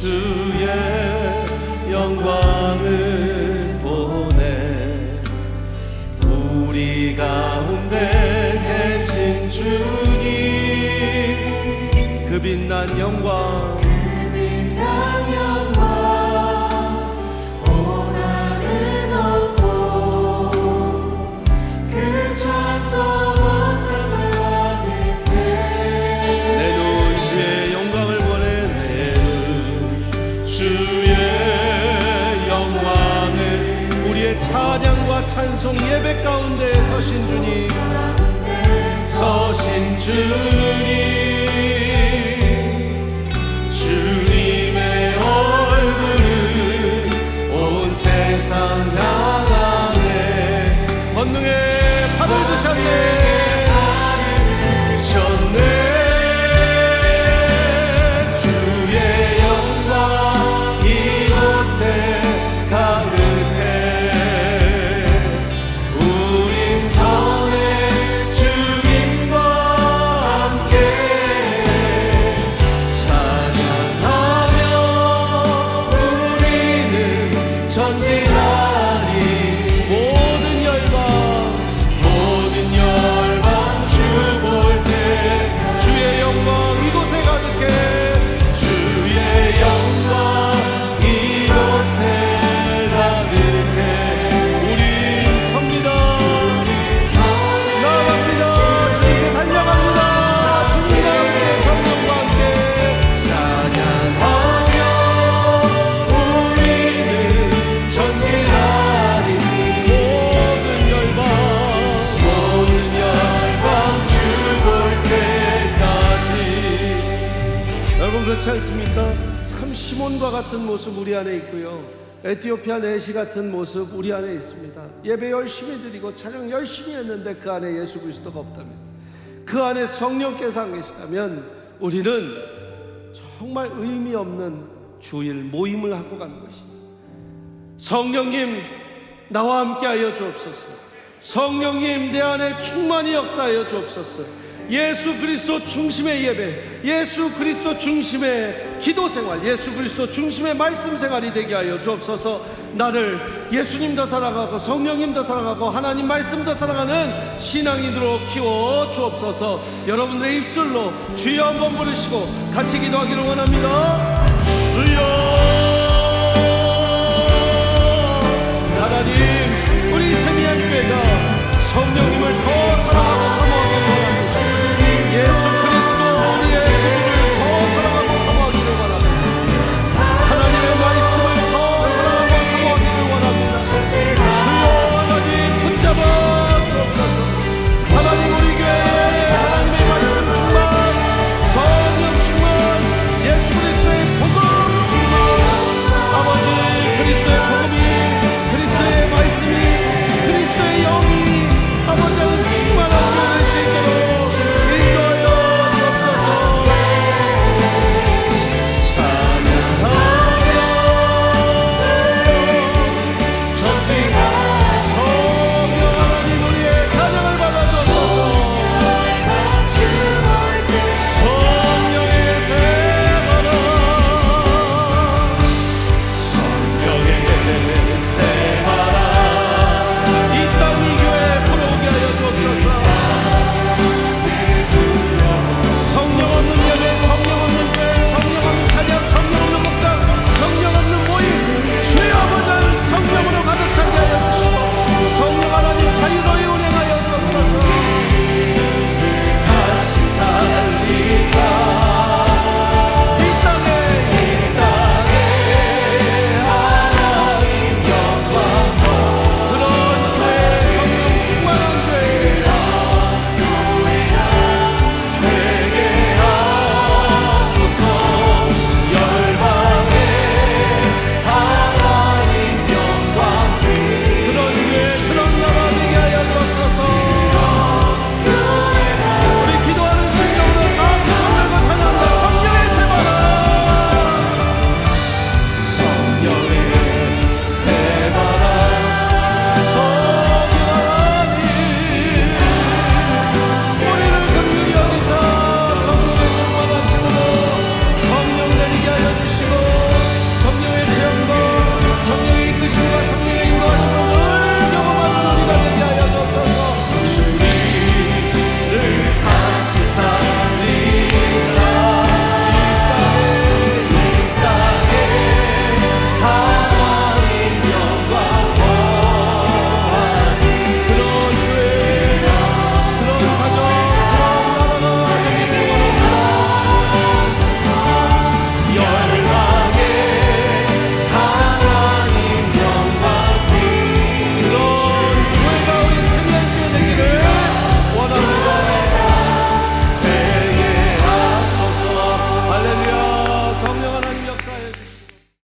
주의 영광을 보내 우리 가운데 계신 주님 그 빛난 영광 찬양과 찬송 예배 가운데 서신 주님. 서신 주님. 주님의 얼굴은 온 세상 향하네 권능의 팔을 드셨네 여러분 그렇지 않습니까? 참 시몬과 같은 모습 우리 안에 있고요 에티오피아 내시 같은 모습 우리 안에 있습니다 예배 열심히 드리고 찬양 열심히 했는데 그 안에 예수 그리스도가 없다면 그 안에 성령께서 안 계시다면 우리는 정말 의미 없는 주일 모임을 하고 가는 것입니다 성령님 나와 함께 하여 주옵소서. 성령님 내 안에 충만히 역사하여 주옵소서. 예수 그리스도 중심의 예배, 예수 그리스도 중심의 기도 생활, 예수 그리스도 중심의 말씀 생활이 되게 하여 주옵소서. 나를 예수님 더 사랑하고 성령님 더 사랑하고 하나님 말씀 더 사랑하는 신앙인으로 키워 주옵소서. 여러분들의 입술로 주여 한번 부르시고 같이 기도하기를 원합니다. 주여